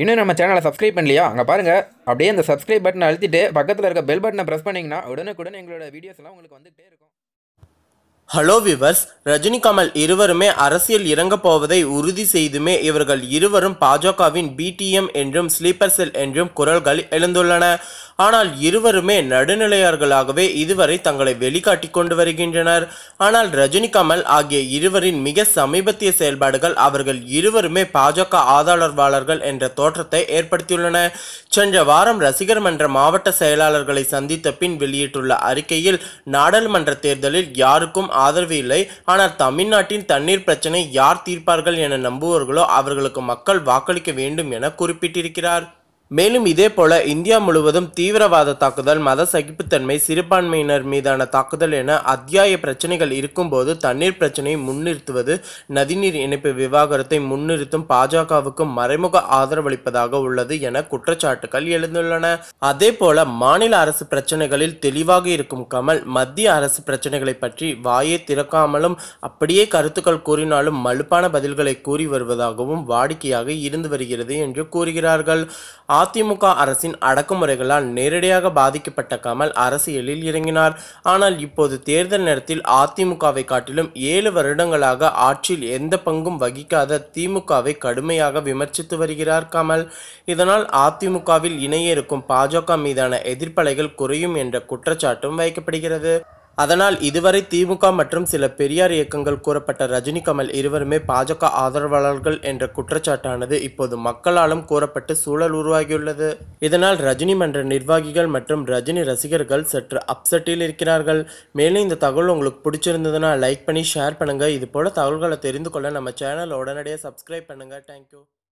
இன்னும் நம்ம சேனலை சப்ஸ்கிரைப் பண்ணலையா? அங்கே பாருங்கள் அப்படியே அந்த சப்ஸ்கிரைப் பட்டனை அழுத்திட்டு பக்கத்தில் இருக்க பெல் பட்டனை ப்ரெஸ் பண்ணிங்கன்னா உடனுக்குடன் எங்களோட வீடியோஸ்லாம் உங்களுக்கு வந்துகிட்டே இருக்கும். ஹலோ விவர்ஸ் ரஜினி கமல் இருவருமே அரசியல் இறங்கப் போவதை உறுதி செய்துமே இவர்கள் இருவரும் பாஜகவின் பிடிஎம் என்றும் ஸ்லீப்பர் செல் என்றும் குரல்கள் எழுந்துள்ளன. ஆனால் இருவருமே நடுநிலையார்களாகவே இதுவரை தங்களை வெளிக்காட்டி கொண்டு வருகின்றனர். ஆனால் ரஜினி கமல் ஆகிய இருவரின் மிக சமீபத்திய செயல்பாடுகள் அவர்கள் இருவருமே பாஜக ஆதரவாளர்கள் என்ற தோற்றத்தை ஏற்படுத்தியுள்ளன. சென்ற வாரம் ரசிகர் மன்ற மாவட்ட செயலாளர்களை சந்தித்த பின் வெளியிட்டுள்ள அறிக்கையில் நாடாளுமன்ற தேர்தலில் யாருக்கும் ஆதரவு இல்லை. ஆனால் தமிழ்நாட்டின் தண்ணீர் பிரச்சனை யார் தீர்ப்பார்கள் என நம்புவர்களோ அவர்களுக்கு மக்கள் வாக்களிக்க வேண்டும் என குறிப்பிட்டிருக்கிறார். மேலும் இதே போல இந்தியா முழுவதும் தீவிரவாத தாக்குதல் மத சகிப்புத்தன்மை சிறுபான்மையினர் மீதான தாக்குதல் என அத்தியாய பிரச்சனைகள் இருக்கும்போது தண்ணீர் பிரச்சனையை முன்னிறுத்துவது நதிநீர் இணைப்பு விவாகரத்தை முன்னிறுத்தும் பாஜகவுக்கு மறைமுக ஆதரவளிப்பதாக உள்ளது என குற்றச்சாட்டுகள் எழுந்துள்ளன. அதே போல மாநில அரசு பிரச்சனைகளில் தெளிவாக இருக்கும் கமல் மத்திய அரசு பிரச்சனைகளை பற்றி வாயை திறக்காமலும் அப்படியே கருத்துக்கள் கூறினாலும் மலுப்பான பதில்களை கூறி வருவதாகவும் வாடிக்கையாக இருந்து வருகிறது என்று கூறுகிறார்கள். அதிமுக அரசின் அடக்குமுறைகளால் நேரடியாக பாதிக்கப்பட்ட கமல் அரசியலில் இறங்கினார். ஆனால் இப்போது தேர்தல் நேரத்தில் அதிமுகவை காட்டிலும் ஏழு வருடங்களாக ஆட்சியில் எந்த பங்கும் வகிக்காத திமுகவை கடுமையாக விமர்சித்து வருகிறார் கமல். இதனால் அதிமுகவில் இணைய இருக்கும் பாஜக மீதான எதிர்ப்பலைகள் குறையும் என்ற குற்றச்சாட்டும் வைக்கப்படுகிறது. அதனால் இதுவரை திமுக மற்றும் சில பெரியார் இயக்கங்கள் கூறப்பட்ட ரஜினி கமல் இருவருமே பாஜக ஆதரவாளர்கள் என்ற குற்றச்சாட்டானது இப்போது மக்களாலும் கூறப்பட்டு சூழல் உருவாகியுள்ளது. இதனால் ரஜினி மன்ற நிர்வாகிகள் மற்றும் ரஜினி ரசிகர்கள் சற்று அப்செட்டில் இருக்கிறார்கள். மேலும் இந்த தகவல் உங்களுக்கு பிடிச்சிருந்ததுன்னா லைக் பண்ணி ஷேர் பண்ணுங்கள் இது போல தகவல்களை தெரிந்து கொள்ள நம்ம சேனலை உடனடியாக சப்ஸ்கிரைப் பண்ணுங்கள் தேங்க்யூ